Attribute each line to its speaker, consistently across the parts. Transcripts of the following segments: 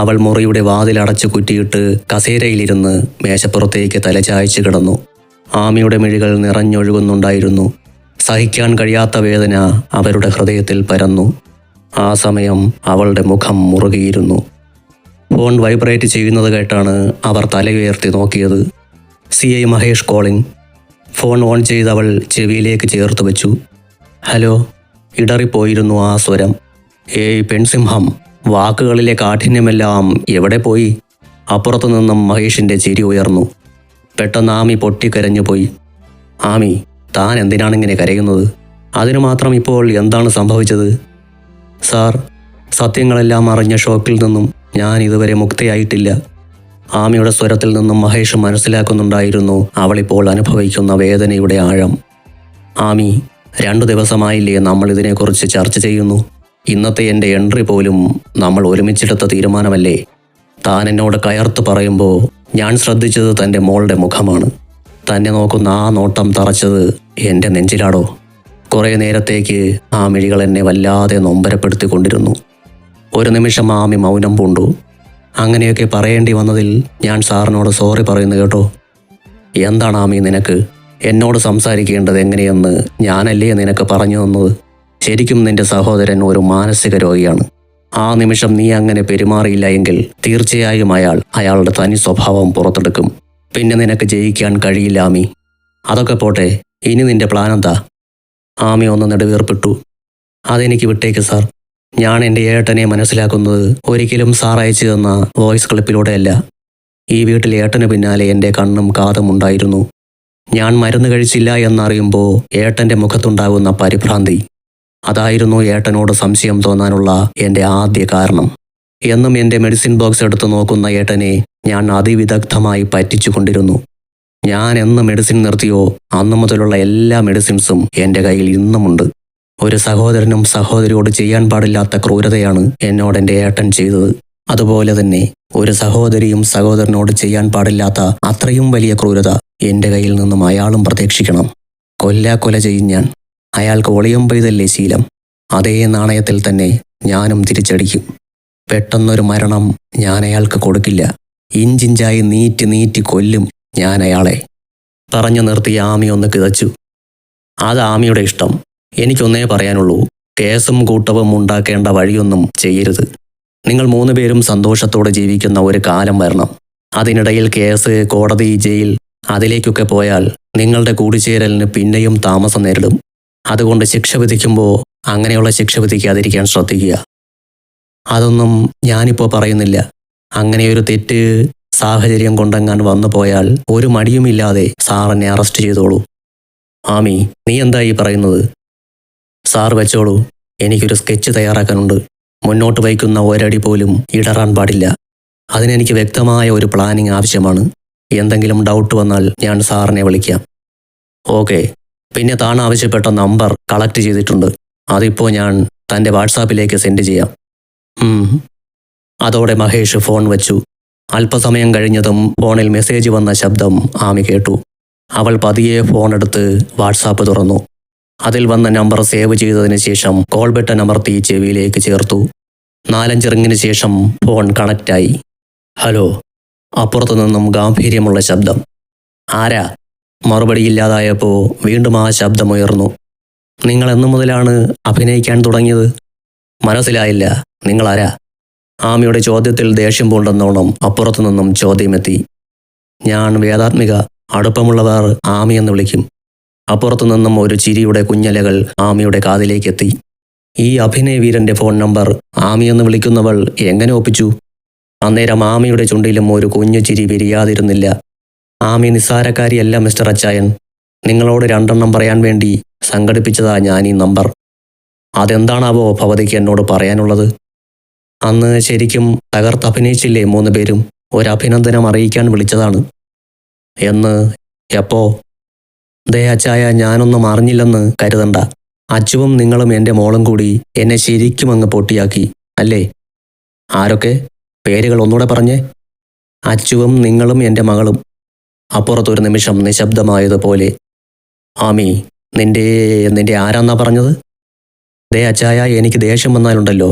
Speaker 1: അവൾ മുറിയുടെ വാതിലടച്ചു കുറ്റിയിട്ട് കസേരയിലിരുന്ന് മേശപ്പുറത്തേക്ക് തലചായ്ച്ചു കിടന്നു. ആമിയുടെ മിഴികൾ നിറഞ്ഞൊഴുകുന്നുണ്ടായിരുന്നു. സഹിക്കാൻ കഴിയാത്ത വേദന അവരുടെ ഹൃദയത്തിൽ പരന്നു. ആ സമയം അവളുടെ മുഖം മുറുകിയിരുന്നു. ഫോൺ വൈബ്രേറ്റ് ചെയ്യുന്നത് കേട്ടാണ് അവർ തലയുയർത്തി നോക്കിയത്. C I Mahesh calling. Phone on ചെയ്ത് അവൾ ചെവിയിലേക്ക് ചേർത്ത് വെച്ചു. ഹലോ ഇടറിപ്പോയിരുന്നു ആ സ്വരം. ഏയ് പെൺസിംഹം. വാക്കുകളിലെ കാഠിന്യമെല്ലാം എവിടെ പോയി? അപ്പുറത്തു നിന്നും മഹേഷിന്റെ ചിരി ഉയർന്നു. പെട്ടെന്ന് ആമി പൊട്ടിക്കരഞ്ഞു പോയി ആമി താൻ എന്തിനാണിങ്ങനെ കരയുന്നത്? അതിനു മാത്രം ഇപ്പോൾ എന്താണ് സംഭവിച്ചത്? സാർ സത്യങ്ങളെല്ലാം അറിഞ്ഞ ഷോക്കിൽ നിന്നും ഞാൻ ഇതുവരെ മുക്തയായിട്ടില്ല. ആമിയുടെ സ്വരത്തിൽ നിന്നും മഹേഷ് മനസ്സിലാക്കുന്നുണ്ടായിരുന്നു അവളിപ്പോൾ അനുഭവിക്കുന്ന വേദനയുടെ ആഴം. ആമി രണ്ടു ദിവസമായില്ലേ നമ്മൾ ഇതിനെക്കുറിച്ച് ചർച്ച ചെയ്യുന്നു. ഇന്നത്തെ എന്റെ എൻട്രി പോലും നമ്മൾ ഒരുമിച്ചെടുത്ത തീരുമാനമല്ലേ? താൻ എന്നോട് കയർത്ത് പറയുമ്പോൾ ഞാൻ ശ്രദ്ധിച്ചത് തന്റെ മോളുടെ മുഖമാണ്. തന്നെ നോക്കുന്ന ആ നോട്ടം തറച്ചത് എന്റെ നെഞ്ചിലാടോ. കുറേ നേരത്തേക്ക് ആ മിഴികൾ എന്നെ വല്ലാതെ നൊമ്പരപ്പെടുത്തിക്കൊണ്ടിരുന്നു. ഒരു നിമിഷം ആമി മൗനം പൂണ്ടു. അങ്ങനെയൊക്കെ പറയേണ്ടി വന്നതിൽ ഞാൻ സാറിനോട് സോറി പറയുന്നു കേട്ടോ. എന്താണ് ആമി നിനക്ക്? എന്നോട് സംസാരിക്കേണ്ടത് എങ്ങനെയെന്ന് ഞാനല്ലേ നിനക്ക് പറഞ്ഞു തന്നത്? ശരിക്കും നിന്റെ സഹോദരൻ ഒരു മാനസിക രോഗിയാണ്. ആ നിമിഷം നീ അങ്ങനെ പെരുമാറിയില്ല എങ്കിൽ തീർച്ചയായും അയാൾ അയാളുടെ തനി സ്വഭാവം പുറത്തെടുക്കും. പിന്നെ നിനക്ക് ജയിക്കാൻ കഴിയില്ല ആമി. അതൊക്കെ പോട്ടെ ഇനി നിന്റെ പ്ലാൻ എന്താ? ആമി ഒന്ന് നെടുവീർപ്പിട്ടു. അതെനിക്ക് വിട്ടേക്ക് സാർ ഞാൻ എന്റെ ഏട്ടനെ മനസ്സിലാക്കുന്നത് ഒരിക്കലും സാർ അയച്ചു തന്ന വോയിസ് ക്ലിപ്പിലൂടെയല്ല ഈ വീട്ടിൽ ഏട്ടന് പിന്നാലെ എന്റെ കണ്ണും കാതും ഉണ്ടായിരുന്നു. ഞാൻ മരുന്ന് കഴിച്ചില്ല എന്നറിയുമ്പോൾ ഏട്ടന്റെ മുഖത്തുണ്ടാകുന്ന പരിഭ്രാന്തി. അതായിരുന്നു ഏട്ടനോട് സംശയം തോന്നാനുള്ള എന്റെ ആദ്യ കാരണം. എന്നും എന്റെ മെഡിസിൻ ബോക്സ് എടുത്തു നോക്കുന്ന ഏട്ടനെ ഞാൻ അതിവിദഗ്ധമായി പറ്റിച്ചുകൊണ്ടിരുന്നു ഞാൻ എന്ന് മെഡിസിൻ നിർത്തിയോ അന്നു മുതലുള്ള എല്ലാ മെഡിസിൻസും എന്റെ കയ്യിൽ ഇന്നുമുണ്ട്. ഒരു സഹോദരനും സഹോദരിയോട് ചെയ്യാൻ പാടില്ലാത്ത ക്രൂരതയാണ് എന്നോട് എന്റെ ഏട്ടൻ ചെയ്തത്. അതുപോലെ തന്നെ ഒരു സഹോദരിയും സഹോദരനോട് ചെയ്യാൻ പാടില്ലാത്ത അത്രയും വലിയ ക്രൂരത എന്റെ കയ്യിൽ നിന്നും അയാളും പ്രതീക്ഷിക്കണം. കൊല്ലാക്കൊല ചെയ്യും ഞാൻ. അയാൾക്ക് ഒളിയം പെയ്തല്ലേ ശീലം. അതേ നാണയത്തിൽ തന്നെ ഞാനും തിരിച്ചടിക്കും. പെട്ടെന്നൊരു മരണം ഞാൻ അയാൾക്ക് കൊടുക്കില്ല. ഇഞ്ചിഞ്ചായി നീറ്റി നീറ്റി കൊല്ലും ഞാൻ അയാളെ. പറഞ്ഞു നിർത്തി ആമി ഒന്ന് കിതച്ചു. അത് ആമിയുടെ ഇഷ്ടം. എനിക്കൊന്നേ പറയാനുള്ളൂ കേസും കൂട്ടവും ഉണ്ടാക്കേണ്ട വഴിയൊന്നും ചെയ്യരുത്. നിങ്ങൾ മൂന്ന് പേരും സന്തോഷത്തോടെ ജീവിക്കുന്ന ഒരു കാലം വരണം. അതിനിടയിൽ കേസ് കോടതി ജയിൽ അതിലേക്കൊക്കെ പോയാൽ നിങ്ങളുടെ കൂടിച്ചേരലിന് പിന്നെയും താമസം നേരിടും. അതുകൊണ്ട് ശിക്ഷ വിധിക്കുമ്പോൾ അങ്ങനെയുള്ള ശിക്ഷ വിധിക്കാതിരിക്കാൻ ശ്രദ്ധിക്കുക. അതൊന്നും ഞാനിപ്പോൾ പറയുന്നില്ല. അങ്ങനെയൊരു തെറ്റ് സാഹചര്യം കൊണ്ടെങ്ങാൻ വന്നു പോയാൽ ഒരു മടിയുമില്ലാതെ സാറിനെ അറസ്റ്റ് ചെയ്തോളൂ. ആമി നീ എന്താ ഈ പറയുന്നത്? സാർ വെച്ചോളൂ. എനിക്കൊരു സ്കെച്ച് തയ്യാറാക്കാനുണ്ട്. മുന്നോട്ട് വയ്ക്കുന്ന ഒരടി പോലും ഇടറാൻ പാടില്ല. അതിനെനിക്ക് വ്യക്തമായ ഒരു പ്ലാനിംഗ് ആവശ്യമാണ്. എന്തെങ്കിലും ഡൗട്ട് വന്നാൽ ഞാൻ സാറിനെ വിളിക്കാം. ഓക്കെ പിന്നെ താൻ ആവശ്യപ്പെട്ട നമ്പർ കളക്ട് ചെയ്തിട്ടുണ്ട്. അതിപ്പോൾ ഞാൻ തന്റെ വാട്സാപ്പിലേക്ക് സെൻഡ് ചെയ്യാം. അതോടെ മഹേഷ് ഫോൺ വെച്ചു. അല്പസമയം കഴിഞ്ഞതും ഫോണിൽ മെസ്സേജ് വന്ന ശബ്ദം ആമി കേട്ടു. അവൾ പതിയെ ഫോൺ എടുത്ത് വാട്സാപ്പ് തുറന്നു. അതിൽ വന്ന നമ്പർ സേവ് ചെയ്തതിന് ശേഷം കോൾ ബട്ടൺ അമർത്തി ചെവിയിലേക്ക് ചേർത്തു. നാലഞ്ചിറങ്ങിന് ശേഷം ഫോൺ കണക്റ്റായി ഹലോ. അപ്പുറത്തു നിന്നും ഗാംഭീര്യമുള്ള ശബ്ദം. ആരാ? മറുപടിയില്ലാതായപ്പോൾ വീണ്ടും ആ ശബ്ദമുയർന്നു. നിങ്ങൾ എന്നു മുതലാണ് അഭിനയിക്കാൻ തുടങ്ങിയത്? മനസ്സിലായില്ല. നിങ്ങളാരാ? ആമിയുടെ ചോദ്യത്തിൽ ദേഷ്യം പൂണ്ടെന്നോണം അപ്പുറത്തു നിന്നും ചോദ്യമെത്തി. ഞാൻ വേദാത്മിക അടുപ്പമുള്ളവർ ആമി എന്ന് വിളിക്കും. അപ്പുറത്തു നിന്നും ഒരു ചിരിയുടെ കുഞ്ഞലകൾ ആമിയുടെ കാതിലേക്കെത്തി. ഈ അഭിനയ വീരന്റെ ഫോൺ നമ്പർ ആമി എന്ന് വിളിക്കുന്നവൾ എങ്ങനെ ഒപ്പിച്ചു? അന്നേരം ആമിയുടെ ചുണ്ടിലും ഒരു കുഞ്ഞു ചിരി വിരിയാതിരുന്നില്ല. ആമി നിസ്സാരക്കാരിയല്ല മിസ്റ്റർ അച്ചായൻ. നിങ്ങളോട് രണ്ടെണ്ണം പറയാൻ വേണ്ടി സംഘടിപ്പിച്ചതാ ഞാൻ ഈ നമ്പർ. അതെന്താണാവോ ഭവതിക്ക് എന്നോട് പറയാനുള്ളത്? അന്ന് ശരിക്കും തകർത്തഭിനയിച്ചില്ലേ മൂന്ന് പേരും? ഒരഭിനന്ദനം അറിയിക്കാൻ വിളിച്ചതാണ്. എന്ന് എപ്പോ? ദേ അച്ചായ ഞാനൊന്നും അറിഞ്ഞില്ലെന്ന് കരുതണ്ട. അച്ചുവും നിങ്ങളും എന്റെ മോളും കൂടി എന്നെ ശരിക്കും അങ്ങ് പൊട്ടിയാക്കി അല്ലേ? ആരൊക്കെ? പേരുകൾ ഒന്നുകൂടെ പറഞ്ഞേ. അച്ചുവും നിങ്ങളും എന്റെ മകളും. അപ്പുറത്തൊരു നിമിഷം നിശബ്ദമായതുപോലെ ആമി നിന്റെ നിന്റെ ആരാന്നാ പറഞ്ഞത്? ദേ അച്ചായ എനിക്ക് ദേഷ്യം വന്നാലുണ്ടല്ലോ.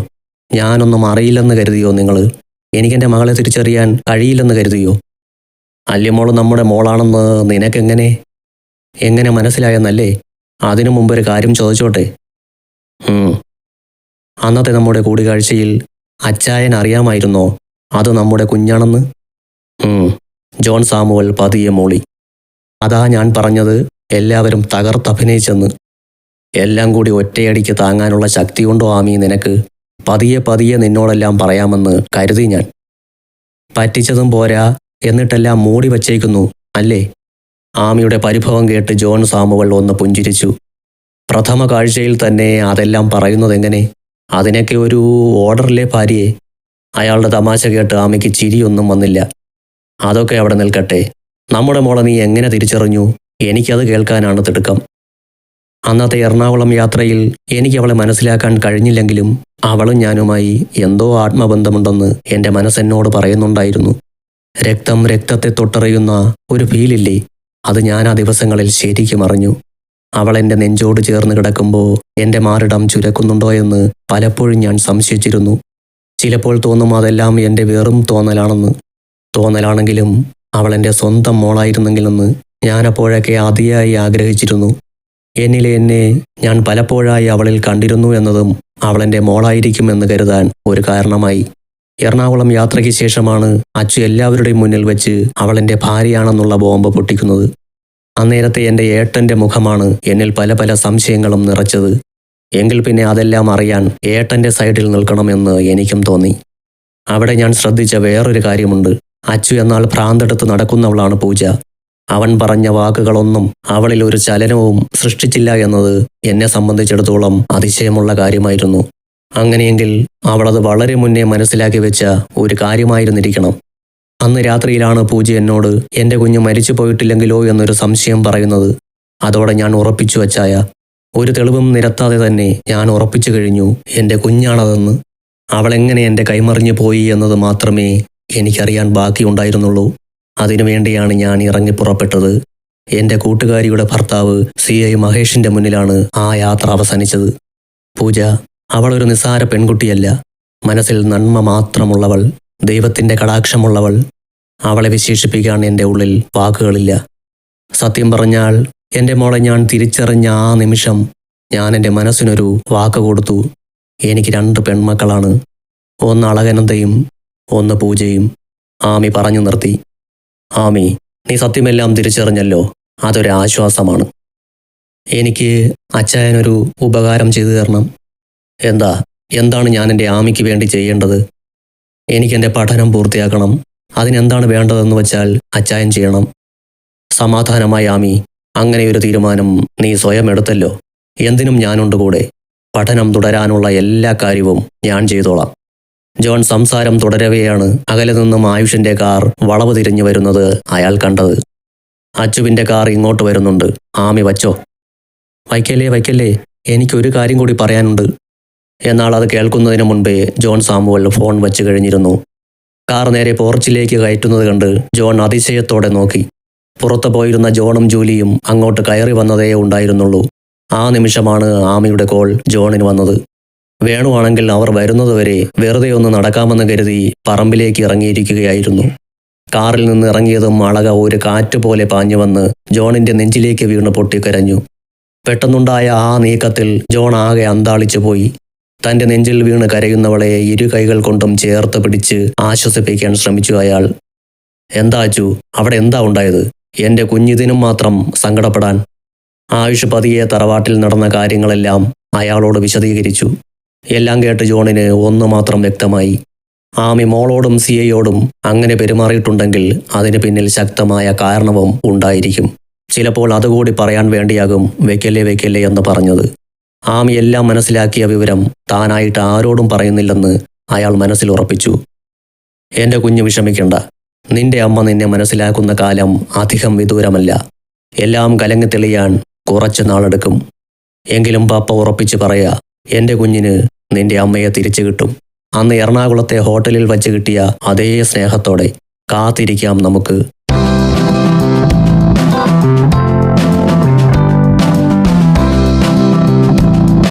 Speaker 1: ഞാനൊന്നും അറിയില്ലെന്ന് കരുതിയോ നിങ്ങൾ എനിക്കെന്റെ മകളെ തിരിച്ചറിയാൻ കഴിയില്ലെന്ന് കരുതിയോ? അല്യമോൾ നമ്മുടെ മോളാണെന്ന് നിനക്കെങ്ങനെ? എങ്ങനെ മനസ്സിലായെന്നല്ലേ? അതിനു മുമ്പ് ഒരു കാര്യം ചോദിച്ചോട്ടെ. അന്നത്തെ നമ്മുടെ കൂടിക്കാഴ്ചയിൽ അച്ചായൻ അറിയാമായിരുന്നോ? അത് നമ്മുടെ കുഞ്ഞാണെന്ന്. ജോൺ സാമുവൽ പതിയെ മൂളി. അതാ ഞാൻ പറഞ്ഞത് എല്ലാവരും തകർത്തഭിനയിച്ചെന്ന് എല്ലാം കൂടി ഒറ്റയടിക്ക് താങ്ങാനുള്ള ശക്തി ശക്തിയുണ്ടോ ആമി നിനക്ക്. പതിയെ പതിയെ നിന്നോടെല്ലാം പറയാമെന്ന് കരുതി ഞാൻ. പറ്റിച്ചതും പോരാ എന്നിട്ടെല്ലാം മൂടി വച്ചേക്കുന്നു അല്ലേ? ആമിയുടെ പരിഭവം കേട്ട് ജോൺ സാമുവൽ ഒന്ന് പുഞ്ചിരിച്ചു. പ്രഥമ കാഴ്ചയിൽ തന്നെ അതെല്ലാം പറയുന്നതെങ്ങനെ? അതിനൊക്കെ ഒരു ഓർഡറിലെ ഭാര്യയെ? അയാളുടെ തമാശ കേട്ട് ആമയ്ക്ക് ചിരിയൊന്നും വന്നില്ല. അതൊക്കെ അവിടെ നിൽക്കട്ടെ. നമ്മുടെ മോളെ നീ എങ്ങനെ തിരിച്ചറിഞ്ഞു? എനിക്കത് കേൾക്കാനാണ് തിടുക്കം. അന്നത്തെ എറണാകുളം യാത്രയിൽ എനിക്ക് അവളെ മനസ്സിലാക്കാൻ കഴിഞ്ഞില്ലെങ്കിലും അവളും ഞാനുമായി എന്തോ ആത്മബന്ധമുണ്ടെന്ന് എന്റെ മനസ്സെന്നോട് പറയുന്നുണ്ടായിരുന്നു. രക്തം രക്തത്തെ തൊട്ടറിയുന്ന ഒരു ഫീലില്ലേ? അത് ഞാൻ ആ ദിവസങ്ങളിൽ ശരിക്കും അറിഞ്ഞു. അവൾ എന്റെ നെഞ്ചോട് ചേർന്ന് കിടക്കുമ്പോൾ എന്റെ മാറിടം ചുരക്കുന്നുണ്ടോ എന്ന് പലപ്പോഴും ഞാൻ സംശയിച്ചിരുന്നു. ചിലപ്പോൾ തോന്നും അതെല്ലാം എന്റെ വെറും തോന്നലാണെന്ന്. തോന്നലാണെങ്കിലും അവൾ എന്റെ സ്വന്തം മോളായിരുന്നെങ്കിലെന്ന് ഞാനപ്പോഴൊക്കെ അതിയായി ആഗ്രഹിച്ചിരുന്നു. എന്നിലെ എന്നെ ഞാൻ പലപ്പോഴായി അവളിൽ കണ്ടിരുന്നു എന്നതും അവളെന്റെ മോളായിരിക്കുമെന്ന് കരുതാൻ ഒരു കാരണമായി. എറണാകുളം യാത്രയ്ക്ക് ശേഷമാണ് അച്ചു എല്ലാവരുടെയും മുന്നിൽ വെച്ച് അവളെന്റെ ഭാര്യയാണെന്നുള്ള ബോംബ് പൊട്ടിക്കുന്നത്. അന്നേരത്തെ എന്റെ ഏട്ടന്റെ മുഖമാണ് എന്നിൽ പല പല സംശയങ്ങളും നിറച്ചത്. എങ്കിൽ പിന്നെ അതെല്ലാം അറിയാൻ ഏട്ടന്റെ സൈഡിൽ നിൽക്കണമെന്ന് എനിക്കും തോന്നി. അവിടെ ഞാൻ ശ്രദ്ധിച്ച വേറൊരു കാര്യമുണ്ട്. അച്ചു എന്നാൾ ഭ്രാന്തെടുത്ത് നടക്കുന്നവളാണ് പൂജ. അവൻ പറഞ്ഞ വാക്കുകളൊന്നും അവളിൽ ഒരു ചലനവും സൃഷ്ടിച്ചില്ല എന്നത് എന്നെ സംബന്ധിച്ചിടത്തോളം അതിശയമുള്ള കാര്യമായിരുന്നു. അങ്ങനെയെങ്കിൽ അവളത് വളരെ മുന്നേ മനസ്സിലാക്കി വെച്ച ഒരു കാര്യമായിരുന്നിരിക്കണം. അന്ന് രാത്രിയിലാണ് പൂജ എന്നോട് എന്റെ കുഞ്ഞ് മരിച്ചു പോയിട്ടില്ലെങ്കിലോ എന്നൊരു സംശയം പറയുന്നത്. അതോടെ ഞാൻ ഉറപ്പിച്ചു വച്ചായ ഒരു തെളിവും നിരത്താതെ തന്നെ ഞാൻ ഉറപ്പിച്ചു കഴിഞ്ഞു എന്റെ കുഞ്ഞാണതെന്ന്. അവളെങ്ങനെ എന്റെ കൈമറിഞ്ഞു പോയി എന്നത് മാത്രമേ എനിക്കറിയാൻ ബാക്കിയുണ്ടായിരുന്നുള്ളൂ. അതിനുവേണ്ടിയാണ് ഞാൻ ഇറങ്ങി പുറപ്പെട്ടത്. എന്റെ കൂട്ടുകാരിയുടെ ഭർത്താവ് സി. ഐ. മഹേഷിന്റെ മുന്നിലാണ് ആ യാത്ര അവസാനിച്ചത്. പൂജ അവളൊരു നിസ്സാര പെൺകുട്ടിയല്ല. മനസ്സിൽ നന്മ മാത്രമുള്ളവൾ ദൈവത്തിന്റെ കടാക്ഷമുള്ളവൾ. അവളെ വിശേഷിപ്പിക്കാൻ എന്റെ ഉള്ളിൽ വാക്കുകളില്ല. സത്യം പറഞ്ഞാൽ എന്റെ മോളെ ഞാൻ തിരിച്ചറിഞ്ഞ ആ നിമിഷം ഞാൻ എന്റെ മനസ്സിനൊരു വാക്ക് കൊടുത്തു. എനിക്ക് രണ്ട് പെൺമക്കളാണ്. ഒന്ന് അളകനന്തയും ഒന്ന് പൂജയും ആമി പറഞ്ഞു നിർത്തി. ആമി നീ സത്യമെല്ലാം തിരിച്ചറിഞ്ഞല്ലോ. അതൊരു ആശ്വാസമാണ്. എനിക്ക് അച്ചായനൊരു ഉപകാരം ചെയ്തു തരണം. എന്താ എന്താണ് ഞാൻ എന്റെ ആമിക്ക് വേണ്ടി ചെയ്യേണ്ടത്? എനിക്കെന്റെ പഠനം പൂർത്തിയാക്കണം. അതിനെന്താണ് വേണ്ടതെന്ന് വെച്ചാൽ അച്ചായൻ ചെയ്യണം. സമാധാനമായി ആമി അങ്ങനെ ഒരു തീരുമാനം നീ സ്വയം എടുത്തല്ലോ. എന്തിനും ഞാനുണ്ട് കൂടെ. പഠനം തുടരാനുള്ള എല്ലാ കാര്യവും ഞാൻ ചെയ്തോളാം. ജോൺ സംസാരം തുടരവെയാണ്. അകലെ നിന്നും ആയുഷിന്റെ കാർ വളവ് തിരിഞ്ഞു വരുന്നത് അയാൾ കണ്ടത്. അച്ചുവിന്റെ കാർ ഇങ്ങോട്ട് വരുന്നുണ്ട്. ആമി വച്ചോ. വയ്ക്കല്ലേ വയ്ക്കല്ലേ എനിക്കൊരു കാര്യം കൂടി പറയാനുണ്ട്. എന്നാൽ അത് കേൾക്കുന്നതിന് മുൻപേ ജോൺ സാമുവൽ ഫോൺ വെച്ച് കഴിഞ്ഞിരുന്നു. കാർ നേരെ പോർച്ചിലേക്ക് കയറ്റുന്നത് കണ്ട് ജോൺ അതിശയത്തോടെ നോക്കി. പുറത്തു പോയിരുന്ന ജോണും ജൂലിയും അങ്ങോട്ട് കയറി വന്നതേ ഉണ്ടായിരുന്നുള്ളൂ. ആ നിമിഷമാണ് ആമിയുടെ കോൾ ജോണിന് വന്നത്. വേണുവാണെങ്കിൽ അവർ വരുന്നതുവരെ വെറുതെ ഒന്ന് നടക്കാമെന്ന് കരുതി പറമ്പിലേക്ക് ഇറങ്ങിയിരിക്കുകയായിരുന്നു. കാറിൽ നിന്ന് ഇറങ്ങിയതും അളക ഒരു കാറ്റുപോലെ പാഞ്ഞു വന്ന് ജോണിന്റെ നെഞ്ചിലേക്ക് വീണ് പൊട്ടിക്കരഞ്ഞു. പെട്ടെന്നുണ്ടായ ആ നീക്കത്തിൽ ജോൺ ആകെ അന്താളിച്ചു പോയി. തന്റെ നെഞ്ചിൽ വീണ് കരയുന്നവളെ ഇരു കൈകൾ കൊണ്ടും ചേർത്ത് പിടിച്ച് ആശ്വസിപ്പിക്കാൻ ശ്രമിച്ചു അയാൾ. എന്താ അച്ചു? അവിടെ എന്താ ഉണ്ടായത്? എന്റെ കുഞ്ഞിതിനും മാത്രം സങ്കടപ്പെടാൻ. ആയുഷ് പതിയെ തറവാട്ടിൽ നടന്ന കാര്യങ്ങളെല്ലാം അയാളോട് വിശദീകരിച്ചു. എല്ലാം കേട്ട് ജോണിന് ഒന്ന് മാത്രം വ്യക്തമായി. ആമി മോളോടും സിയയോടും അങ്ങനെ പെരുമാറിയിട്ടുണ്ടെങ്കിൽ അതിന് പിന്നിൽ ശക്തമായ കാരണവും ഉണ്ടായിരിക്കും. ചിലപ്പോൾ അതുകൂടി പറയാൻ വേണ്ടിയാകും വെക്കല്ലേ വെക്കല്ലേ എന്ന് പറഞ്ഞത്. ആമി എല്ലാം മനസ്സിലാക്കിയ വിവരം താനായിട്ട് ആരോടും പറയുന്നില്ലെന്ന് അയാൾ മനസ്സിൽ ഉറപ്പിച്ചു. എന്റെ കുഞ്ഞു വിഷമിക്കണ്ട. നിന്റെ അമ്മ നിന്നെ മനസ്സിലാക്കുന്ന കാലം അധികം വിദൂരമല്ല. എല്ലാം കലങ്ങി തെളിയാൻ കുറച്ചു നാളെടുക്കും. എങ്കിലും പാപ്പ ഉറപ്പിച്ചു പറയാ എന്റെ കുഞ്ഞിന് നിന്റെ അമ്മയെ തിരിച്ചു കിട്ടും. അന്ന് എറണാകുളത്തെ ഹോട്ടലിൽ വച്ച് കിട്ടിയ അതേ സ്നേഹത്തോടെ കാത്തിരിക്കാം നമുക്ക്.